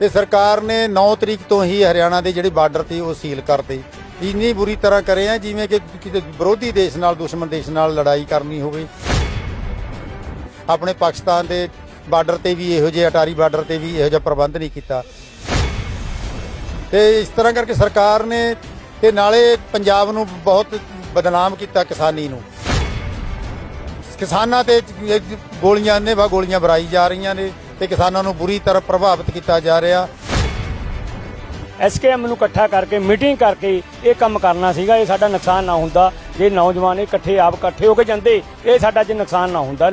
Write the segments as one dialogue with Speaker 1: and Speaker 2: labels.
Speaker 1: ਤੇ ਸਰਕਾਰ ਨੇ 9 ਤਰੀਕ ਤੋਂ ਹੀ ਹਰਿਆਣਾ ਦੇ ਜਿਹੜੇ ਬਾਰਡਰ ਤੇ ਉਹ ਸੀਲ ਕਰਤੇ। ਇੰਨੀ ਬੁਰੀ ਤਰ੍ਹਾਂ ਕਰੇ ਆ, ਜਿਵੇਂ ਕਿ ਕਿਤੇ ਵਿਰੋਧੀ ਦੇਸ਼ ਨਾਲ, ਦੁਸ਼ਮਣ ਦੇਸ਼ ਨਾਲ ਲੜਾਈ ਕਰਨੀ ਹੋਵੇ। ਆਪਣੇ ਪਾਕਿਸਤਾਨ ਦੇ ਬਾਰਡਰ ਤੇ ਵੀ ਇਹੋ ਜਿਹੇ, ਅਟਾਰੀ ਬਾਰਡਰ ਤੇ ਵੀ ਇਹੋ ਜਿਹਾ ਪ੍ਰਬੰਧ ਨਹੀਂ ਕੀਤਾ। ਤੇ ਇਸ ਤਰ੍ਹਾਂ ਕਰਕੇ ਸਰਕਾਰ ਨੇ ਤੇ ਨਾਲੇ ਪੰਜਾਬ ਨੂੰ ਬਹੁਤ ਬਦਨਾਮ ਕੀਤਾ ਕਿਸਾਨੀ ਨੂੰ। ਕਿਸਾਨਾਂ ਤੇ ਗੋਲੀਆਂ ਨੇ ਵਾ, ਗੋਲੀਆਂ ਬਰਾਈ ਜਾ ਰਹੀਆਂ ਨੇ ਤੇ ਕਿਸਾਨਾਂ ਨੂੰ ਬੁਰੀ ਤਰ੍ਹਾਂ ਪ੍ਰਭਾਵਿਤ ਕੀਤਾ ਜਾ ਰਿਹਾ।
Speaker 2: ਐਸਕੇਐਮ ਨੂੰ ਇਕੱਠਾ ਕਰਕੇ, ਮੀਟਿੰਗ ਕਰਕੇ ਇਹ ਕੰਮ ਕਰਨਾ ਸੀਗਾ, ਇਹ ਸਾਡਾ ਨੁਕਸਾਨ ਨਾ ਹੁੰਦਾ। ਜੇ ਨੌਜਵਾਨ ਇਕੱਠੇ ਆਪ ਇਕੱਠੇ ਹੋ ਕੇ ਜਾਂਦੇ, ਇਹ ਸਾਡਾ ਜੇ ਨੁਕਸਾਨ ਨਾ ਹੁੰਦਾ।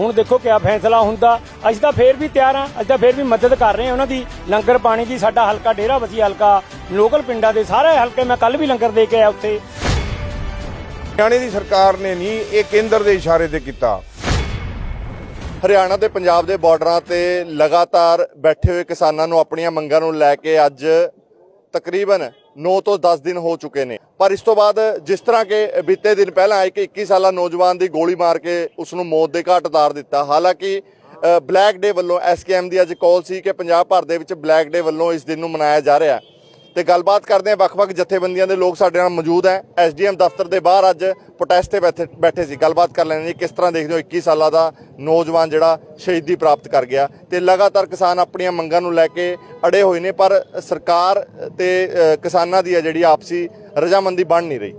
Speaker 2: ਹੁਣ ਦੇਖੋ ਕਿਆ ਫੈਸਲਾ ਹੁੰਦਾ। ਅਸੀਂ ਤਾਂ ਫੇਰ ਵੀ ਤਿਆਰ ਹਾਂ, ਅਸੀਂ ਤਾਂ ਫੇਰ ਵੀ ਮਦਦ ਕਰ ਰਹੇ ਹਾਂ ਉਹਨਾਂ ਦੀ। ਲੰਗਰ ਪਾਣੀ ਦੀ ਸਾਡਾ ਹਲਕਾ ਡੇਰਾ ਵਸੀ ਹਲਕਾ, ਲੋਕਲ ਪਿੰਡਾਂ ਦੇ ਸਾਰੇ ਹਲਕੇ, ਮੈਂ ਕੱਲ ਵੀ ਲੰਗਰ ਦੇ ਕੇ ਆਇਆ ਉੱਥੇ।
Speaker 3: ਹਰਿਆਣੇ ਦੀ ਸਰਕਾਰ ਨੇ ਨਹੀਂ, ਇਹ ਕੇਂਦਰ ਦੇ ਇਸ਼ਾਰੇ ਤੇ ਕੀਤਾ। ਹਰਿਆਣਾ ਤੇ ਪੰਜਾਬ ਦੇ ਬਾਰਡਰਾਂ ਤੇ ਲਗਾਤਾਰ ਬੈਠੇ ਹੋਏ ਕਿਸਾਨਾਂ ਨੂੰ, ਆਪਣੀਆਂ ਮੰਗਾਂ ਨੂੰ ਲੈ ਕੇ ਅੱਜ ਤਕਰੀਬਨ 9 ਤੋਂ 10 ਦਿਨ ਹੋ ਚੁੱਕੇ ਨੇ। ਪਰ ਇਸ ਤੋਂ ਬਾਅਦ ਜਿਸ ਤਰ੍ਹਾਂ ਕਿ ਬੀਤੇ ਦਿਨ ਪਹਿਲਾਂ ਇੱਕ 21 ਸਾਲਾ ਨੌਜਵਾਨ ਦੀ ਗੋਲੀ ਮਾਰ ਕੇ ਉਸ ਨੂੰ ਮੌਤ ਦੇ ਘਾਟ ਉਤਾਰ ਦਿੱਤਾ। ਹਾਲਾਂਕਿ ਬਲੈਕ ਡੇ ਵੱਲੋਂ ਐਸਕੇਐਮ ਦੀ ਅੱਜ ਕਾਲ ਸੀ ਕਿ ਪੰਜਾਬ ਭਰ ਦੇ ਵਿੱਚ ਬਲੈਕ ਡੇ ਵੱਲੋਂ ਇਸ ਦਿਨ ਨੂੰ ਮਨਾਇਆ ਜਾ ਰਿਹਾ ਹੈ। ਤੇ ਗੱਲਬਾਤ ਕਰਦੇ ਹਾਂ ਵੱਖ-ਵੱਖ ਜਥੇਬੰਦੀਆਂ ਦੇ ਲੋਕ ਸਾਡੇ ਨਾਲ ਮੌਜੂਦ ਹੈ। ਐਸਡੀਐਮ ਦਫ਼ਤਰ ਦੇ ਬਾਹਰ ਅੱਜ ਪ੍ਰੋਟੈਸਟ ਤੇ ਬੈਠੇ ਬੈਠੇ ਸੀ। ਗੱਲਬਾਤ ਕਰ ਲੈਣੀ ਕਿਸ ਤਰ੍ਹਾਂ ਦੇਖਦੇ ਹੋ 21 ਸਾਲਾਂ ਦਾ ਨੌਜਵਾਨ ਜਿਹੜਾ ਸ਼ਹੀਦੀ ਪ੍ਰਾਪਤ ਕਰ ਗਿਆ ਤੇ ਲਗਾਤਾਰ ਕਿਸਾਨ ਆਪਣੀਆਂ ਮੰਗਾਂ ਨੂੰ ਲੈ ਕੇ ਅੜੇ ਹੋਏ ਨੇ, ਪਰ ਸਰਕਾਰ ਤੇ ਕਿਸਾਨਾਂ ਦੀ ਹੈ ਜਿਹੜੀ ਆਪਸੀ ਰਜਾਮੰਦੀ ਬਣ ਨਹੀਂ ਰਹੀ।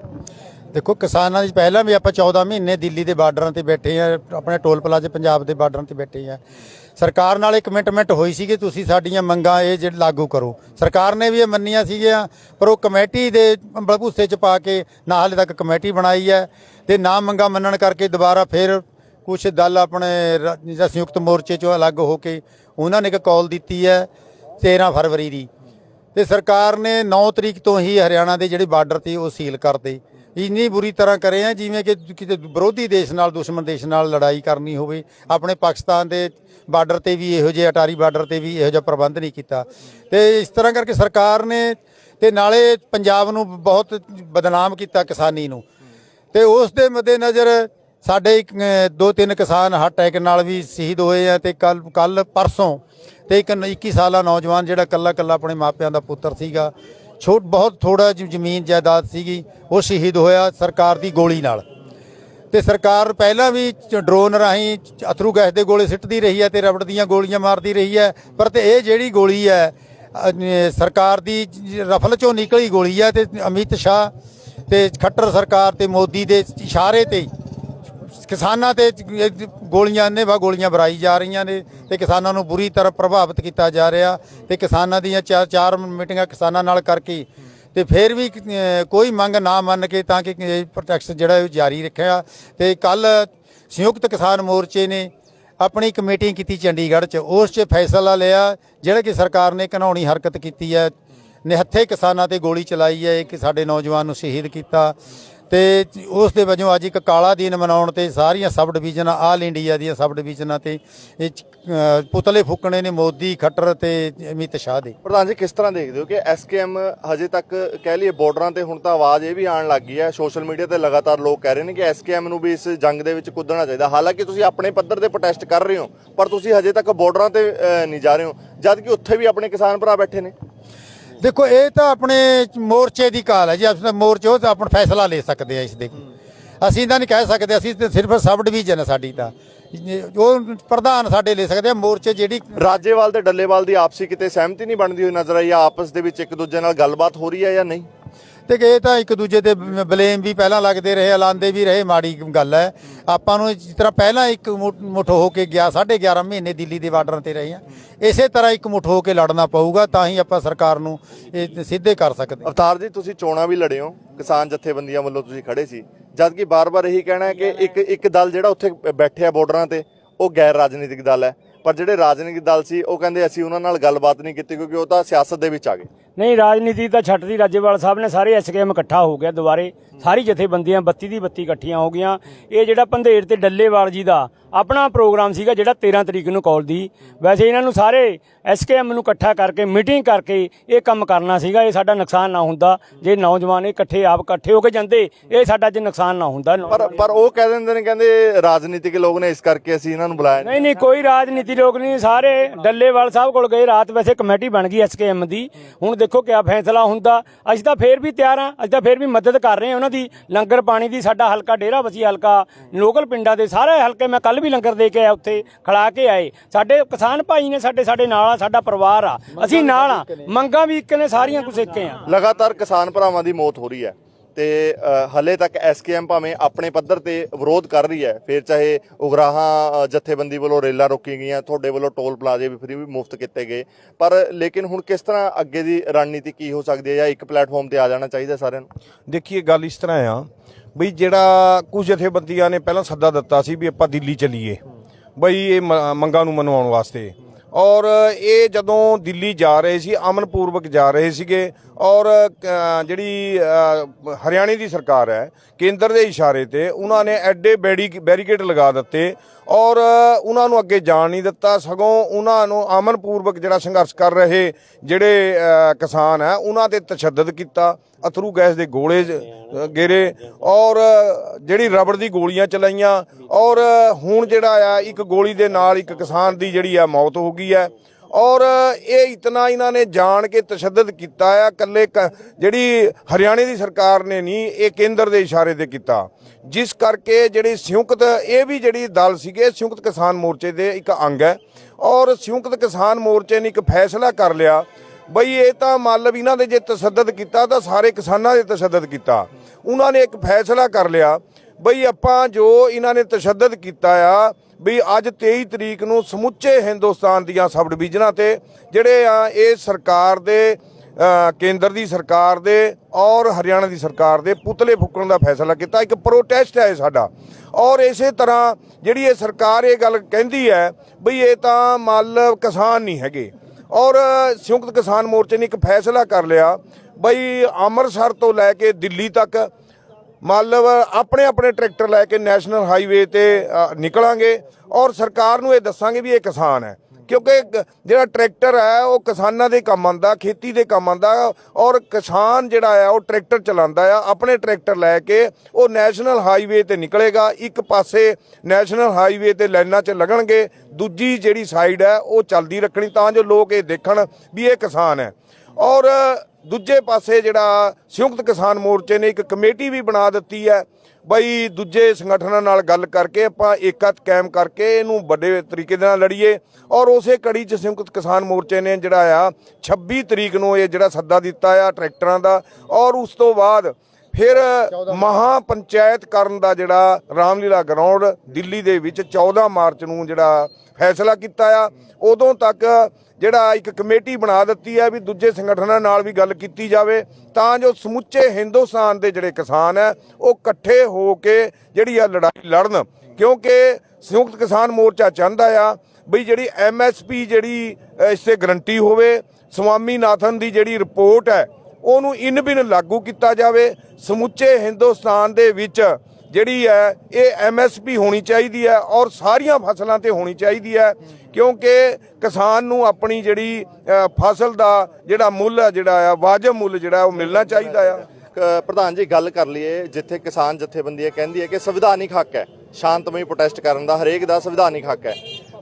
Speaker 1: ਦੇਖੋ, ਕਿਸਾਨਾਂ ਦੀ ਪਹਿਲਾਂ ਵੀ ਆਪਾਂ 14 ਮਹੀਨੇ ਦਿੱਲੀ ਦੇ ਬਾਰਡਰਾਂ ਤੇ ਬੈਠੇ ਆ ਆਪਣੇ ਟੋਲ ਪਲਾਜ਼ੇ ਪੰਜਾਬ ਦੇ ਬਾਰਡਰਾਂ ਤੇ ਬੈਠੇ ਆ ਸਰਕਾਰ ਨਾਲ ਇਹ ਕਮਿਟਮੈਂਟ ਹੋਈ ਸੀ ਕਿ ਤੁਸੀਂ ਸਾਡੀਆਂ ਮੰਗਾਂ ਇਹ ਜਿਹੜੇ ਲਾਗੂ ਕਰੋ। ਸਰਕਾਰ ਨੇ ਵੀ ਇਹ ਮੰਨੀਆਂ ਸੀਗੀਆਂ, ਪਰ ਉਹ ਕਮੇਟੀ ਦੇ ਭੂਸੇ ਚ ਪਾ ਕੇ ਨਾ ਹਾਲੇ ਤੱਕ ਕਮੇਟੀ ਬਣਾਈ ਹੈ ਤੇ ਨਾ ਮੰਗਾਂ ਮੰਨਣ ਕਰਕੇ ਦੁਬਾਰਾ ਫਿਰ ਕੁਝ ਦਲ ਆਪਣੇ ਰ- ਜਿਹੜਾ ਸੰਯੁਕਤ ਮੋਰਚੇ ਚੋਂ ਅਲੱਗ ਹੋ ਕੇ ਉਹਨਾਂ ਨੇ ਇੱਕ ਕਾਲ ਦਿੱਤੀ ਹੈ 13 ਫਰਵਰੀ ਦੀ। ਤੇ ਸਰਕਾਰ ਨੇ 9 ਤਰੀਕ ਤੋਂ ਹੀ ਹਰਿਆਣਾ ਦੇ ਜਿਹੜੇ ਬਾਰਡਰ ਤੇ ਉਹ ਸੀਲ ਕਰਤੇ। ਇੰਨੀ ਬੁਰੀ ਤਰ੍ਹਾਂ ਕਰੇ ਆ, ਜਿਵੇਂ ਕਿ ਕਿਤੇ ਵਿਰੋਧੀ ਦੇਸ਼ ਨਾਲ, ਦੁਸ਼ਮਣ ਦੇਸ਼ ਨਾਲ ਲੜਾਈ ਕਰਨੀ ਹੋਵੇ, ਆਪਣੇ ਪਾਕਿਸਤਾਨ ਦੇ ਬਾਰਡਰ ਤੇ ਵੀ ਇਹੋ ਜਿਹੇ, ਅਟਾਰੀ ਬਾਰਡਰ ਤੇ ਵੀ ਇਹੋ ਜਿਹਾ ਪ੍ਰਬੰਧ ਨਹੀਂ ਕੀਤਾ। ਤੇ ਇਸ ਤਰ੍ਹਾਂ ਕਰਕੇ ਸਰਕਾਰ ਨੇ ਤੇ ਨਾਲੇ ਪੰਜਾਬ ਨੂੰ ਬਹੁਤ ਬਦਨਾਮ ਕੀਤਾ ਕਿਸਾਨੀ ਨੂੰ। ਤੇ ਉਸ ਦੇ ਮੱਦੇਨਜ਼ਰ ਸਾਡੇ ਦੋ ਤਿੰਨ ਕਿਸਾਨ ਹਾਰਟ ਅਟੈਕ ਨਾਲ ਵੀ ਸ਼ਹੀਦ ਹੋਏ ਆ ਤੇ ਕੱਲ ਕੱਲ ਪਰਸੋਂ ਤੇ ਇੱਕ 21 ਸਾਲਾ ਨੌਜਵਾਨ ਜਿਹੜਾ ਕੱਲਾ ਕੱਲਾ ਆਪਣੇ ਮਾਪਿਆਂ ਦਾ ਪੁੱਤਰ ਸੀਗਾ, ਛੋਟ, ਬਹੁਤ ਥੋੜਾ ਜ਼ਮੀਨ ਜਾਇਦਾਦ ਸੀਗੀ, ਉਹ ਸ਼ਹੀਦ ਹੋਇਆ ਸਰਕਾਰ ਦੀ ਗੋਲੀ ਨਾਲ। ਤੇ ਸਰਕਾਰ ਪਹਿਲਾਂ ਵੀ ਡਰੋਨ ਰਾਹੀਂ ਅਥਰੂ ਗੈਸ ਦੇ ਗੋਲੇ ਸਿੱਟਦੀ ਰਹੀ ਹੈ ਤੇ ਰਬੜ ਦੀਆਂ ਗੋਲੀਆਂ ਮਾਰਦੀ ਰਹੀ ਹੈ। ਪਰ ਤੇ ਇਹ ਜਿਹੜੀ ਗੋਲੀ ਹੈ ਸਰਕਾਰ ਦੀ ਰਫਲ ਚੋਂ ਨਿਕਲੀ ਗੋਲੀ ਹੈ ਤੇ ਅਮਿਤ ਸ਼ਾਹ ਤੇ ਖੱਟਰ ਸਰਕਾਰ ਤੇ ਮੋਦੀ ਦੇ ਇਸ਼ਾਰੇ ਤੇ ਕਿਸਾਨਾਂ ਤੇ ਗੋਲੀਆਂ ਨੇ ਵਾ ਗੋਲੀਆਂ ਬਰਾਈ ਜਾ ਰਹੀਆਂ ਨੇ ਤੇ ਕਿਸਾਨਾਂ ਨੂੰ ਬੁਰੀ ਤਰ੍ਹਾਂ ਪ੍ਰਭਾਵਿਤ ਕੀਤਾ ਜਾ ਰਿਹਾ ਤੇ ਕਿਸਾਨਾਂ ਦੀਆਂ ਚਾਰ ਚਾਰ ਮੀਟਿੰਗਾਂ ਕਿਸਾਨਾਂ ਨਾਲ ਕਰਕੇ ਤੇ ਫਿਰ ਵੀ ਅਹ, ਕੋਈ ਮੰਗ ਨਾ ਮੰਨ ਕੇ ਤਾਂ ਕਿ ਇਹ ਪ੍ਰੋਟੈਕਸ਼ਨ ਜਿਹੜਾ ਉਹ ਜਾਰੀ ਰੱਖਿਆ। ਤੇ ਕੱਲ ਸੰਯੁਕਤ ਕਿਸਾਨ ਮੋਰਚੇ ਨੇ ਆਪਣੀ ਇੱਕ ਮੀਟਿੰਗ ਕੀਤੀ ਚੰਡੀਗੜ੍ਹ 'ਚ। ਉਸ 'ਚ ਫੈਸਲਾ ਲਿਆ ਜਿਹੜਾ ਕਿ ਸਰਕਾਰ ਨੇ ਘਨਾਉਣੀ ਹਰਕਤ ਕੀਤੀ ਹੈ। ਨਿਹੱਥੇ ਕਿਸਾਨਾਂ ਤੇ ਗੋਲੀ ਚਲਾਈ ਹੈ ਕਿ ਸਾਡੇ ਨੌਜਵਾਨ ਨੂੰ ਸ਼ਹੀਦ ਕੀਤਾ। ਤੇ ਉਸ ਦੇ ਵਜੋਂ ਅੱਜ ਇੱਕ ਕਾਲਾ ਦਿਨ ਮਨਾਉਣ ਤੇ ਸਾਰੀਆਂ ਸਬ ਡਿਵੀਜ਼ਨਾਂ, ਆਲ ਇੰਡੀਆ ਦੀਆਂ ਸਬ ਡਿਵੀਜ਼ਨਾਂ ਤੇ ਇਹ ਪੁਤਲੇ ਫੁੱਕਣੇ ਨੇ ਮੋਦੀ, ਖੱਟਰ ਤੇ ਅਮਿਤ ਸ਼ਾਹ ਦੇ।
Speaker 3: ਪ੍ਰਧਾਨ ਜੀ, ਕਿਸ ਤਰ੍ਹਾਂ ਦੇਖਦੇ ਹੋ ਕਿ ਐਸਕੇਐਮ ਹਜੇ ਤੱਕ ਕਹਿ ਲਈਏ ਬਾਰਡਰਾਂ ਤੇ ਹੁਣ ਤਾਂ ਆਵਾਜ਼ ਇਹ ਵੀ ਆਉਣ ਲੱਗ ਗਈ ਹੈ ਸੋਸ਼ਲ ਮੀਡੀਆ ਤੇ ਲਗਾਤਾਰ ਲੋਕ ਕਹਿ ਰਹੇ ਨੇ ਕਿ ਐਸਕੇਐਮ ਨੂੰ ਵੀ ਇਸ ਜੰਗ ਦੇ ਵਿੱਚ ਕੁੱਦਣਾ ਚਾਹੀਦਾ। ਹਾਲਾਂਕਿ ਤੁਸੀਂ ਆਪਣੇ ਪੱਧਰ ਤੇ ਪ੍ਰੋਟੈਸਟ ਕਰ ਰਹੇ ਹੋ, ਪਰ ਤੁਸੀਂ ਹਜੇ ਤੱਕ ਬਾਰਡਰਾਂ ਤੇ ਨਹੀਂ ਜਾ ਰਹੇ ਹੋ। ਜਦ ਕਿ ਉੱਥੇ ਵੀ ਆਪਣੇ ਕਿਸਾਨ ਭਰਾ ਬੈਠੇ ਨੇ।
Speaker 1: ਦੇਖੋ ਇਹ ਤਾਂ ਆਪਣੇ ਮੋਰਚੇ ਦੀ ਕਾਲ ਹੈ ਜੀ। ਆਪਣਾ ਮੋਰਚੇ ਉਹ ਤਾਂ ਆਪਣਾ ਫੈਸਲਾ ਲੈ ਸਕਦੇ ਆ ਇਸ ਦੇ। ਅਸੀਂ ਤਾਂ ਨਹੀਂ ਕਹਿ ਸਕਦੇ ਅਸੀਂ ਤਾਂ ਸਿਰਫ ਸਬ ਡਿਵੀਜ਼ਨ ਹੈ ਸਾਡੀ ਤਾਂ। ਉਹ ਪ੍ਰਧਾਨ ਸਾਡੇ ਲੈ ਸਕਦੇ ਆ ਮੋਰਚੇ ਜਿਹੜੀ
Speaker 3: ਰਾਜੇਵਾਲ ਤੇ ਡੱਲੇਵਾਲ ਦੀ ਆਪਸੀ ਕਿਤੇ ਸਹਿਮਤੀ ਨਹੀਂ ਬਣਦੀ ਹੋਈ ਨਜ਼ਰ ਆਈ ਆ ਆਪਸ ਦੇ ਵਿੱਚ ਇੱਕ ਦੂਜੇ ਨਾਲ ਗੱਲਬਾਤ ਹੋ ਰਹੀ ਹੈ ਜਾਂ ਨਹੀਂ?
Speaker 1: ਤੇ ਇਹ ਤਾਂ ਇੱਕ ਦੂਜੇ ਤੇ ਬਲੇਮ ਵੀ ਪਹਿਲਾਂ ਲੱਗਦੇ ਰਹੇ ਐਲਾਨਦੇ ਵੀ ਰਹੇ, ਮਾੜੀ ਗੱਲ ਹੈ। ਆਪਾਂ ਨੂੰ ਜਿਸ ਤਰ੍ਹਾਂ ਪਹਿਲਾਂ ਇੱਕ ਮੁ- ਮੁੱਠ ਹੋ ਕੇ ਗਿਆ 11.5 ਮਹੀਨੇ ਦਿੱਲੀ ਦੇ ਬਾਰਡਰਾਂ ਤੇ ਰਹੇ ਆ ਇਸੇ ਤਰ੍ਹਾਂ ਇੱਕ ਮੁੱਠ ਹੋ ਕੇ ਲੜਨਾ ਪਊਗਾ, ਤਾਂ ਹੀ ਆਪਾਂ ਸਰਕਾਰ ਨੂੰ ਇਹ ਸਿੱਧੇ ਕਰ ਸਕਦੇ
Speaker 3: ਅਵਤਾਰ ਜੀ, ਤੁਸੀਂ ਚੋਣਾਂ ਵੀ ਲੜੇ ਹੋ, ਕਿਸਾਨ ਜਥੇਬੰਦੀਆਂ ਵੱਲੋਂ ਤੁਸੀਂ ਖੜੇ ਸੀ। ਜਦ ਕਿ ਬਾਰ-ਬਾਰ ਇਹੀ ਕਹਿਣਾ ਹੈ ਕਿ ਇੱਕ ਇੱਕ ਦਲ ਜਿਹੜਾ ਉੱਥੇ ਬੈਠਿਆ ਬਾਰਡਰਾਂ ਤੇ, ਉਹ ਗੈਰ ਰਾਜਨੀਤਿਕ ਦਲ ਹੈ। ਪਰ ਜਿਹੜੇ ਰਾਜਨੀਤਿਕ ਦਲ ਸੀ, ਉਹ ਕਹਿੰਦੇ ਅਸੀਂ ਉਹਨਾਂ ਨਾਲ ਗੱਲਬਾਤ ਨਹੀਂ ਕੀਤੀ ਕਿਉਂਕਿ ਉਹ ਤਾਂ ਸਿਆਸਤ ਦੇ ਵਿੱਚ ਆ ਗਏ।
Speaker 2: ਨਹੀਂ ਰਾਜਨੀਤੀ ਤਾਂ ਛੱਟਦੀ ਰਾਜੇਵਾਲ ਸਾਹਿਬ ਨੇ ਸਾਰੇ ਐਸਕੇਐਮ ਇਕੱਠਾ ਹੋ ਗਿਆ ਦੁਬਾਰੇ। ਸਾਰੀ ਜਥੇਬੰਦੀਆਂ 32 ਦੀ 32 ਇਕੱਠੀਆਂ ਹੋ ਗਈਆਂ। ਇਹ ਜਿਹੜਾ ਪੰਧੇਰ ਤੇ ਡੱਲੇਵਾਲ ਜੀ ਦਾ ਆਪਣਾ ਪ੍ਰੋਗਰਾਮ ਸੀਗਾ ਜਿਹੜਾ 13 ਤਰੀਕ ਨੂੰ ਕਾਲ ਦੀ। ਵੈਸੇ ਇਹਨਾਂ ਨੂੰ ਸਾਰੇ ਐਸਕੇਐਮ ਨੂੰ ਇਕੱਠਾ ਕਰਕੇ ਮੀਟਿੰਗ ਕਰਕੇ ਇਹ ਕੰਮ ਕਰਨਾ ਸੀਗਾ। ਇਹ ਸਾਡਾ ਨੁਕਸਾਨ ਨਾ ਹੁੰਦਾ। ਜੇ ਨੌਜਵਾਨ ਇਕੱਠੇ ਆਪ ਇਕੱਠੇ ਹੋ ਕੇ ਜਾਂਦੇ ਇਹ ਸਾਡਾ ਜੇ ਨੁਕਸਾਨ ਨਾ ਹੁੰਦਾ।
Speaker 3: ਪਰ ਪਰ ਉਹ ਕਹਿ ਦਿੰਦੇ ਨੇ ਕਹਿੰਦੇ ਰਾਜਨੀਤਿਕ ਲੋਕ ਨੇ ਇਸ ਕਰਕੇ ਅਸੀਂ ਇਹਨਾਂ ਨੂੰ ਬੁਲਾਇਆ ਨਹੀਂ।
Speaker 2: ਨਹੀਂ ਨਹੀਂ ਕੋਈ ਰਾਜਨੀਤੀ ਲੋਕ ਨਹੀਂ। ਸਾਰੇ ਡੱਲੇਵਾਲ ਸਾਹਿਬ ਕੋਲ ਗਏ। ਰਾਤ ਵੈਸੇ ਕਮੇਟੀ ਬਣ ਗਈ ਐਸਕੇਐਮ ਦੀ। ਹੁਣ ਦੇਖੋ ਕਿਆ ਫੈਸਲਾ ਹੁੰਦਾ। ਅਸੀਂ ਤਾਂ ਫੇਰ ਵੀ ਤਿਆਰ ਹਾਂ। ਅਸੀਂ ਤਾਂ ਫੇਰ ਵੀ ਮਦਦ ਕਰ ਰਹੇ ਹਾਂ ਉਹਨਾਂ ਦੀ। ਲੰਗਰ ਪਾਣੀ ਦੀ ਸਾਡਾ ਹਲਕਾ ਡੇਰਾ ਬਸੀ ਹਲਕਾ ਲੋਕਲ ਪਿੰਡਾਂ ਦੇ ਸਾਰੇ ਹਲਕੇ ਮੈਂ ਕੱਲ ਵੀ ਲੰਗਰ ਦੇ ਕੇ ਆਇਆ ਉੱਥੇ ਖੜਾ ਕੇ ਆਏ। ਸਾਡੇ ਕਿਸਾਨ ਭਾਈ ਨੇ ਸਾਡੇ ਸਾਡੇ ਨਾਲ ਆ ਸਾਡਾ ਪਰਿਵਾਰ ਆ। ਅਸੀਂ ਨਾਲ ਆ। ਮੰਗਾਂ ਵੀ ਇੱਕ ਨੇ ਸਾਰੀਆਂ ਕੁਛ ਇੱਕ ਆ।
Speaker 3: ਲਗਾਤਾਰ ਕਿਸਾਨ ਭਰਾਵਾਂ ਦੀ ਮੌਤ ਹੋ ਰਹੀ ਹੈ। ਤੇ ਅ, ਹਲੇ ਤੱਕ ਐਸਕੇਐਮ ਭਾਵੇਂ ਆਪਣੇ ਪੱਧਰ ਤੇ ਵਿਰੋਧ ਕਰ ਰਹੀ ਹੈ ਫਿਰ ਚਾਹੇ ਉਗਰਾਹਾਂ ਜਥੇਬੰਦੀ ਵੱਲੋਂ ਰੇਲਾਂ ਰੋਕੀ ਗਈਆਂ ਤੁਹਾਡੇ ਵੱਲੋਂ ਟੋਲ ਪਲਾਜ਼ੇ ਵੀ ਫ੍ਰੀ ਵੀ ਮੁਫਤ ਕੀਤੇ ਗਏ। ਪਰ ਲੇਕਿਨ ਹੁਣ ਕਿਸ ਤਰ੍ਹਾਂ ਅੱਗੇ ਦੀ ਰਣਨੀਤੀ ਕੀ ਹੋ ਸਕਦੀ ਹੈ ਜਾਂ ਇੱਕ ਪਲੇਟਫਾਰਮ ਤੇ ਆ ਜਾਣਾ ਚਾਹੀਦਾ ਸਾਰਿਆਂ ਨੂੰ?
Speaker 4: ਦੇਖੀਏ ਗੱਲ ਇਸ ਤਰ੍ਹਾਂ ਆ ਬਈ ਜਿਹੜਾ ਕੁਝ ਜਥੇਬੰਦੀਆਂ ਨੇ ਪਹਿਲਾਂ ਸੱਦਾ ਦਿੱਤਾ ਸੀ ਵੀ ਆਪਾਂ ਦਿੱਲੀ ਚੱਲੀਏ ਬਈ ਇਹ ਮ- ਮੰਗਾਂ ਨੂੰ ਮਨਵਾਉਣ ਵਾਸਤੇ। ਔਰ ਇਹ ਜਦੋਂ ਦਿੱਲੀ ਜਾ ਰਹੇ ਸੀ ਅਮਨਪੂਰਵਕ ਜਾ ਰਹੇ ਸੀਗੇ ਔਰ ਜਿਹੜੀ ਹਰਿਆਣੇ ਦੀ ਸਰਕਾਰ ਹੈ ਕੇਂਦਰ ਦੇ ਇਸ਼ਾਰੇ ਤੇ ਉਹਨਾਂ ਨੇ ਐਡੇ ਬੈਰੀ ਬੈਰੀਕੇਡ ਲਗਾ ਦਿੱਤੇ ਔਰ ਉਹਨਾਂ ਨੂੰ ਅੱਗੇ ਜਾਣ ਨਹੀਂ ਦਿੱਤਾ ਸਗੋਂ ਉਹਨਾਂ ਨੂੰ ਆਮਨ ਪੂਰਵਕ ਜਿਹੜਾ ਸੰਘਰਸ਼ ਕਰ ਰਹੇ ਜਿਹੜੇ ਕਿਸਾਨ ਹੈ ਉਹਨਾਂ ਤੇ ਤਸ਼ੱਦਦ ਕੀਤਾ ਅਥਰੂ ਗੈਸ ਦੇ ਗੋਲੇ ਅ, ਗੇਰੇ ਔਰ ਜਿਹੜੀ ਰਬੜ ਦੀ ਗੋਲੀਆਂ ਚਲਾਈਆਂ ਔਰ ਹੁਣ ਜਿਹੜਾ ਆ ਇੱਕ ਗੋਲੀ ਦੇ ਨਾਲ ਇੱਕ ਕਿਸਾਨ ਦੀ ਜਿਹੜੀ ਆ ਮੌਤ ਹੋ ਗਈ ਹੈ। ਔਰ ਇਹ ਇਤਨਾ ਇਹਨਾਂ ਨੇ ਜਾਣ ਕੇ ਤਸ਼ੱਦਦ ਕੀਤਾ ਆ ਕੱਲੇ ਕ- ਜਿਹੜੀ ਹਰਿਆਣੇ ਦੀ ਸਰਕਾਰ ਨੇ ਨਹੀਂ, ਇਹ ਕੇਂਦਰ ਦੇ ਇਸ਼ਾਰੇ ਤੇ ਕੀਤਾ। ਜਿਸ ਕਰਕੇ ਜਿਹੜੀ ਸੰਯੁਕਤ, ਇਹ ਵੀ ਜਿਹੜੀ ਦਲ ਸੀਗੇ, ਸੰਯੁਕਤ ਕਿਸਾਨ ਮੋਰਚੇ ਦੇ ਇੱਕ ਅੰਗ ਹੈ। ਔਰ ਸੰਯੁਕਤ ਕਿਸਾਨ ਮੋਰਚੇ ਨੇ ਇੱਕ ਫੈਸਲਾ ਕਰ ਲਿਆ, ਬਈ ਇਹ ਤਾਂ ਮਤਲਬ ਇਹਨਾਂ ਦੇ ਜੇ ਤਸ਼ੱਦਦ ਕੀਤਾ, ਤਾਂ ਸਾਰੇ ਕਿਸਾਨਾਂ ਦੇ ਤਸ਼ੱਦਦ ਕੀਤਾ। ਉਹਨਾਂ ਨੇ ਇੱਕ ਫੈਸਲਾ ਕਰ ਲਿਆ ਬਈ ਆਪਾਂ ਜੋ ਇਹਨਾਂ ਨੇ ਤਸ਼ੱਦਦ ਕੀਤਾ ਆ ਵੀ ਅੱਜ 23 ਤਰੀਕ ਨੂੰ ਸਮੁੱਚੇ ਹਿੰਦੁਸਤਾਨ ਦੀਆਂ ਸਬ ਡਿਵੀਜ਼ਨਾਂ ਤੇ ਜਿਹੜੇ ਆ, ਇਹ ਸਰਕਾਰ ਦੇ ਕੇਂਦਰ ਦੀ ਸਰਕਾਰ ਦੇ ਔਰ ਹਰਿਆਣਾ ਦੀ ਸਰਕਾਰ ਦੇ ਪੁਤਲੇ ਫੂਕਣ ਦਾ ਫੈਸਲਾ ਕੀਤਾ। ਇੱਕ ਪ੍ਰੋਟੈਸਟ ਹੈ ਇਹ ਸਾਡਾ। ਔਰ ਇਸੇ ਤਰ੍ਹਾਂ ਜਿਹੜੀ ਇਹ ਸਰਕਾਰ ਇਹ ਗੱਲ ਕਹਿੰਦੀ ਹੈ, ਬਈ ਇਹ ਤਾਂ ਮੱਲ ਕਿਸਾਨ ਨਹੀਂ ਹੈਗੇ। ਔਰ ਸੰਯੁਕਤ ਕਿਸਾਨ ਮੋਰਚੇ ਨੇ ਇੱਕ ਫੈਸਲਾ ਕਰ ਲਿਆ, ਬਈ ਅੰਮ੍ਰਿਤਸਰ ਤੋਂ ਲੈ ਕੇ ਦਿੱਲੀ ਤੱਕ ਮਤਲਬ ਆਪਣੇ ਆਪਣੇ ਟਰੈਕਟਰ ਲੈ ਕੇ ਨੈਸ਼ਨਲ ਹਾਈਵੇ ਤੇ ਨਿਕਲਾਂਗੇ ਔਰ ਸਰਕਾਰ ਨੂੰ ਇਹ ਦੱਸਾਂਗੇ ਵੀ ਇਹ ਕਿਸਾਨ ਹੈ। ਕਿਉਂਕਿ ਜਿਹੜਾ ਟਰੈਕਟਰ ਹੈ, ਉਹ ਕਿਸਾਨਾਂ ਦੇ ਕੰਮ ਆਉਂਦਾ, ਖੇਤੀ ਦੇ ਕੰਮ ਆਉਂਦਾ ਔਰ ਕਿਸਾਨ ਜਿਹੜਾ ਆ ਉਹ ਟਰੈਕਟਰ ਚਲਾਉਂਦਾ ਆ। ਆਪਣੇ ਟਰੈਕਟਰ ਲੈ ਕੇ ਉਹ ਨੈਸ਼ਨਲ ਹਾਈਵੇ ਤੇ ਨਿਕਲੇਗਾ, ਇੱਕ ਪਾਸੇ ਨੈਸ਼ਨਲ ਹਾਈਵੇ ਤੇ ਲਾਈਨਾਂ 'ਚ ਲੱਗਣਗੇ, ਦੂਜੀ ਜਿਹੜੀ ਸਾਈਡ ਹੈ, ਉਹ ਚੱਲਦੀ ਰੱਖਣੀ ਤਾਂ ਜੋ ਲੋਕ ਇਹ ਦੇਖਣ ਵੀ ਇਹ ਕਿਸਾਨ ਹੈ। ਔਰ ਦੂਜੇ ਪਾਸੇ ਜਿਹੜਾ ਸੰਯੁਕਤ ਕਿਸਾਨ ਮੋਰਚੇ ਨੇ ਇੱਕ ਕਮੇਟੀ ਵੀ ਬਣਾ ਦਿੱਤੀ ਹੈ। ਬਈ ਦੂਜੇ ਸੰਗਠਨਾਂ ਨਾਲ ਗੱਲ ਕਰਕੇ ਆਪਾਂ ਏਕਤ ਕਾਇਮ ਕਰਕੇ ਇਹਨੂੰ ਵੱਡੇ ਤਰੀਕੇ ਦੇ ਨਾਲ ਲੜੀਏ। ਔਰ ਉਸੇ ਕੜੀ 'ਚ ਸੰਯੁਕਤ ਕਿਸਾਨ ਮੋਰਚੇ ਨੇ ਜਿਹੜਾ ਆ 26 ਤਰੀਕ ਨੂੰ ਇਹ ਜਿਹੜਾ ਸੱਦਾ ਦਿੱਤਾ ਆ ਟਰੈਕਟਰਾਂ ਦਾ। ਔਰ ਉਸ ਤੋਂ ਬਾਅਦ ਫਿਰ ਮਹਾ ਪੰਚਾਇਤ ਕਰਨ ਦਾ ਜਿਹੜਾ ਰਾਮਲੀਲਾ ਗਰਾਊਂਡ ਦਿੱਲੀ ਦੇ ਵਿੱਚ 14 ਮਾਰਚ ਨੂੰ ਜਿਹੜਾ ਫੈਸਲਾ ਕੀਤਾ ਆ। ਉਦੋਂ ਤੱਕ ਜਿਹੜਾ ਇੱਕ ਕਮੇਟੀ ਬਣਾ ਦਿੱਤੀ ਹੈ ਵੀ ਦੂਜੇ ਸੰਗਠਨਾਂ ਨਾਲ ਵੀ ਗੱਲ ਕੀਤੀ ਜਾਵੇ ਤਾਂ ਜੋ ਸਮੁੱਚੇ ਹਿੰਦੁਸਤਾਨ ਦੇ ਜਿਹੜੇ ਕਿਸਾਨ ਹੈ ਉਹ ਇਕੱਠੇ ਹੋ ਕੇ ਜਿਹੜੀ ਆ ਲੜਾਈ ਲੜਨ। ਕਿਉਂਕਿ ਸੰਯੁਕਤ ਕਿਸਾਨ ਮੋਰਚਾ ਚਾਹੁੰਦਾ ਆ ਵੀ ਜਿਹੜੀ ਐਮਐਸਪੀ ਜਿਹੜੀ ਅ, ਇਸ ਤੇ ਗਰੰਟੀ ਹੋਵੇ ਸਵਾਮੀਨਾਥਨ ਦੀ ਜਿਹੜੀ ਰਿਪੋਰਟ ਹੈ ਉਹਨੂੰ ਇਨ ਬਿਨ ਲਾਗੂ ਕੀਤਾ ਜਾਵੇ। ਸਮੁੱਚੇ ਹਿੰਦੁਸਤਾਨ ਦੇ ਵਿੱਚ ਜਿਹੜੀ ਹੈ ਇਹ ਐਮਐਸਪੀ ਹੋਣੀ ਚਾਹੀਦੀ ਹੈ ਔਰ ਸਾਰੀਆਂ ਫਸਲਾਂ ਤੇ ਹੋਣੀ ਚਾਹੀਦੀ ਹੈ ਕਿਉਂਕਿ ਕਿਸਾਨ ਨੂੰ ਆਪਣੀ ਜਿਹੜੀ ਫਸਲ ਦਾ ਜਿਹੜਾ ਮੁੱਲ ਹੈ ਜਿਹੜਾ ਆ ਵਾਜਬ ਮੁੱਲ ਜਿਹੜਾ ਉਹ ਮਿਲਣਾ ਚਾਹੀਦਾ ਆ।
Speaker 3: ਪ੍ਰਧਾਨ ਜੀ ਗੱਲ ਕਰ ਲਈਏ ਜਿੱਥੇ ਕਿਸਾਨ ਜਥੇਬੰਦੀਆਂ ਕਹਿੰਦੀ ਹੈ ਕਿ ਸੰਵਿਧਾਨਿਕ ਹੱਕ ਹੈ ਸ਼ਾਂਤਮਈ ਪ੍ਰੋਟੈਸਟ ਕਰਨ ਦਾ ਹਰੇਕ ਦਾ ਸੰਵਿਧਾਨਿਕ ਹੱਕ ਹੈ।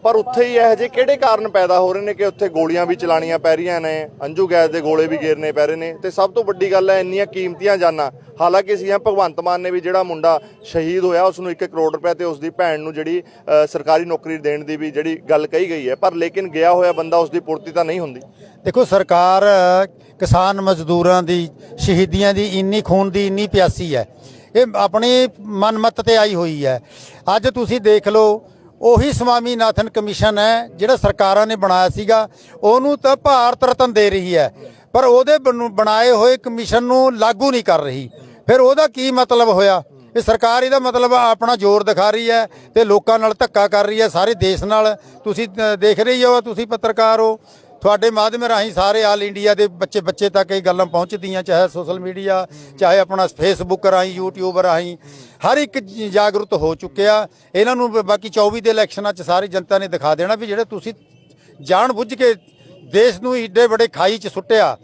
Speaker 3: ਪਰ ਉੱਥੇ ਹੀ ਇਹੋ ਜਿਹੇ ਕਿਹੜੇ ਕਾਰਨ ਪੈਦਾ ਹੋ ਰਹੇ ਨੇ ਕਿ ਉੱਥੇ ਗੋਲੀਆਂ ਵੀ ਚਲਾਣੀਆਂ ਪੈ ਰਹੀਆਂ ਨੇ, ਅੰਜੂ ਗੈਸ ਦੇ ਗੋਲੇ ਵੀ ਗੇਰਨੇ ਪੈ ਰਹੇ ਨੇ ਤੇ ਸਭ ਤੋਂ ਵੱਡੀ ਗੱਲ ਹੈ ਇੰਨੀਆਂ ਕੀਮਤੀਆਂ ਜਾਨਾਂ। ਹਾਲਾਂਕਿ ਸੀਐਮ ਭਗਵੰਤ ਮਾਨ ਨੇ ਵੀ ਜਿਹੜਾ ਮੁੰਡਾ ਸ਼ਹੀਦ ਹੋਇਆ ਉਸ ਨੂੰ 1 ਕਰੋੜ ਰੁਪਏ ਤੇ ਉਸ ਦੀ ਭੈਣ ਨੂੰ ਜਿਹੜੀ ਸਰਕਾਰੀ ਨੌਕਰੀ ਦੇਣ ਦੀ ਵੀ ਜਿਹੜੀ ਗੱਲ ਕਹੀ ਗਈ ਹੈ, ਪਰ ਲੇਕਿਨ ਗਿਆ ਹੋਇਆ ਬੰਦਾ ਉਸ ਦੀ ਪੂਰਤੀ ਤਾਂ ਨਹੀਂ ਹੁੰਦੀ।
Speaker 1: ਦੇਖੋ, ਸਰਕਾਰ, ਕਿਸਾਨ ਮਜ਼ਦੂਰਾਂ ਦੀ, ਸ਼ਹੀਦੀਆਂ ਦੀ ਇੰਨੀ ਖੂਨ ਦੀ ਇੰਨੀ ਪਿਆਸੀ ਹੈ। ਇਹ ਆਪਣੀ ਮਨਮਤ ਤੇ ਆਈ ਹੋਈ ਹੈ। ਅੱਜ ਤੁਸੀਂ ਦੇਖ ਲਓ ਉਹੀ ਸਵਾਮੀਨਾਥਨ ਕਮਿਸ਼ਨ ਹੈ, ਜਿਹੜਾ ਸਰਕਾਰਾਂ ਨੇ ਬਣਾਇਆ ਸੀਗਾ। ਉਹਨੂੰ ਤਾਂ ਭਾਰਤ ਰਤਨ ਦੇ ਰਹੀ ਹੈ। ਪਰ ਉਹਦੇ ਬਣਾਏ ਹੋਏ ਕਮਿਸ਼ਨ ਨੂੰ ਲਾਗੂ ਨਹੀਂ ਕਰ ਰਹੀ। ਫਿਰ ਉਹਦਾ ਕੀ ਮਤਲਬ ਹੋਇਆ? ਇਹ ਸਰਕਾਰ ਇਹਦਾ ਮਤਲਬ ਆਪਣਾ ਜ਼ੋਰ ਦਿਖਾ ਰਹੀ ਹੈ ਤੇ ਲੋਕਾਂ ਨਾਲ ਧੱਕਾ ਕਰ ਰਹੀ ਹੈ, ਸਾਰੇ ਦੇਸ਼ ਨਾਲ। ਤੁਸੀਂ ਦੇਖ ਰਹੀ ਹੋ, ਤੁਸੀਂ ਪੱਤਰਕਾਰ ਹੋ। ਤੁਹਾਡੇ ਮਾਧਿਅਮ ਰਾਹੀਂ ਸਾਰੇ ਆਲ ਇੰਡੀਆ ਦੇ ਬੱਚੇ ਬੱਚੇ ਤੱਕ ਇਹ ਗੱਲਾਂ ਪਹੁੰਚਦੀਆਂ, ਚਾਹੇ ਸੋਸ਼ਲ ਮੀਡੀਆ, ਚਾਹੇ ਆਪਣਾ ਫੇਸਬੁੱਕ ਰਾਹੀਂ ਯੂਟਿਊਬ ਰਾਹੀਂ, ਹਰ ਇੱਕ ਜਾਗਰੂਕ ਹੋ ਚੁੱਕਿਆ। ਇਹਨਾਂ ਨੂੰ ਬਾਕੀ 24 ਦੇ ਇਲੈਕਸ਼ਨਾਂ 'ਚ ਸਾਰੀ ਜਨਤਾ ਨੇ ਦਿਖਾ ਦੇਣਾ ਵੀ ਜਿਹੜੇ ਤੁਸੀਂ ਜਾਣ ਬੁੱਝ ਕੇ ਦੇਸ਼ ਨੂੰ ਏਡੇ ਵੱਡੇ ਖਾਈ 'ਚ ਸੁੱਟਿਆ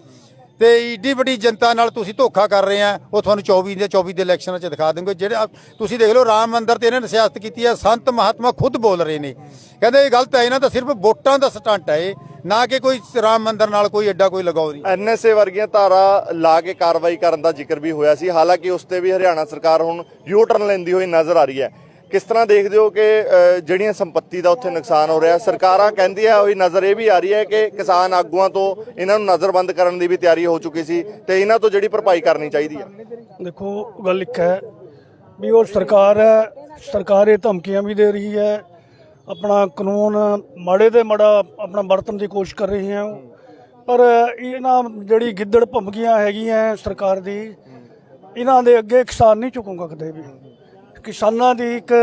Speaker 1: ਤੇ ਈਡੀ ਵੱਡੀ ਜਨਤਾ ਨਾਲ ਤੁਸੀਂ ਧੋਖਾ ਕਰ ਰਹੇ ਆ, ਉਹ ਤੁਹਾਨੂੰ 24 ਦੇ 24 ਦੇ ਇਲੈਕਸ਼ਨਾਂ 'ਚ ਦਿਖਾ ਦੇਣਗੇ। ਜਿਹੜਾ ਤੁਸੀਂ ਦੇਖ ਲਓ ਰਾਮ ਮੰਦਰ ਤੇ ਇਹਨਾਂ ਨੇ ਸਿਆਸਤ ਕੀਤੀ ਹੈ ਸੰਤ ਮਹਾਤਮਾ ਖੁਦ ਬੋਲ ਰਹੇ ਨੇ। ਕਹਿੰਦੇ ਇਹ ਗਲਤ ਹੈ, ਇਹਨਾਂ ਦਾ ਸਿਰਫ ਵੋਟਾਂ ਦਾ ਸਟੰਟ ਹੈ ਇਹ। ਨਾ ਕਿ ਕੋਈ ਰਾਮ ਮੰਦਿਰ ਨਾਲ ਕੋਈ ਐਡਾ ਕੋਈ ਲਗਾਓ ਨਹੀਂ।
Speaker 3: ਐਨਐਸਏ ਵਰਗੀਆਂ ਧਾਰਾ ਲਾ ਕੇ ਕਾਰਵਾਈ ਕਰਨ ਦਾ ਜ਼ਿਕਰ ਵੀ ਹੋਇਆ ਸੀ। ਹਾਲਾਂਕਿ ਉਸ ਤੇ ਵੀ ਹਰਿਆਣਾ ਸਰਕਾਰ ਹੁਣ ਯੂ ਟਰਨ ਲੈਂਦੀ ਹੋਈ ਨਜ਼ਰ ਆ ਰਹੀ ਹੈ। ਕਿਸ ਤਰ੍ਹਾਂ ਦੇਖਦੇ ਹੋ ਕਿ ਜਿਹੜੀਆਂ ਸੰਪત્ਤੀ ਦਾ ਉੱਥੇ ਨੁਕਸਾਨ ਹੋ ਰਿਹਾ ਸਰਕਾਰਾਂ ਕਹਿੰਦੀਆਂ ਹੋਈ ਨਜ਼ਰ ਇਹ ਵੀ ਆ ਰਹੀ ਹੈ ਕਿ ਕਿਸਾਨ ਆਗੂਆਂ ਤੋਂ ਇਹਨਾਂ ਨੂੰ ਨਜ਼ਰਬੰਦ ਕਰਨ ਦੀ ਵੀ ਤਿਆਰੀ ਹੋ ਚੁੱਕੀ ਸੀ ਤੇ ਇਹਨਾਂ ਤੋਂ ਜਿਹੜੀ ਭਰਪਾਈ ਕਰਨੀ ਚਾਹੀਦੀ ਹੈ?
Speaker 5: ਦੇਖੋ ਗੱਲ ਇੱਕ ਹੈ ਵੀ ਉਹ ਸਰਕਾਰ ਹੈ ਸਰਕਾਰ ਇਹ ਧਮਕੀਆਂ ਵੀ ਦੇ ਰਹੀ ਹੈ ਆਪਣਾ ਕਾਨੂੰਨ ਮਾੜੇ ਤੇ ਮਾੜਾ ਆਪਣਾ ਵਰਤਣ ਦੀ ਕੋਸ਼ਿਸ਼ ਕਰ ਰਹੀ ਹੈ। ਪਰ ਇਹਨਾਂ ਜਿਹੜੀ ਗਿੱਦੜ ਭੰਮਕੀਆਂ ਹੈਗੀਆਂ ਸਰਕਾਰ ਦੀ, ਇਹਨਾਂ ਦੇ ਅੱਗੇ ਕਿਸਾਨ ਨਹੀਂ ਝੁਕੂਗਾ ਕਦੇ ਵੀ। ਕਿਸਾਨਾਂ ਦੀ ਇੱਕ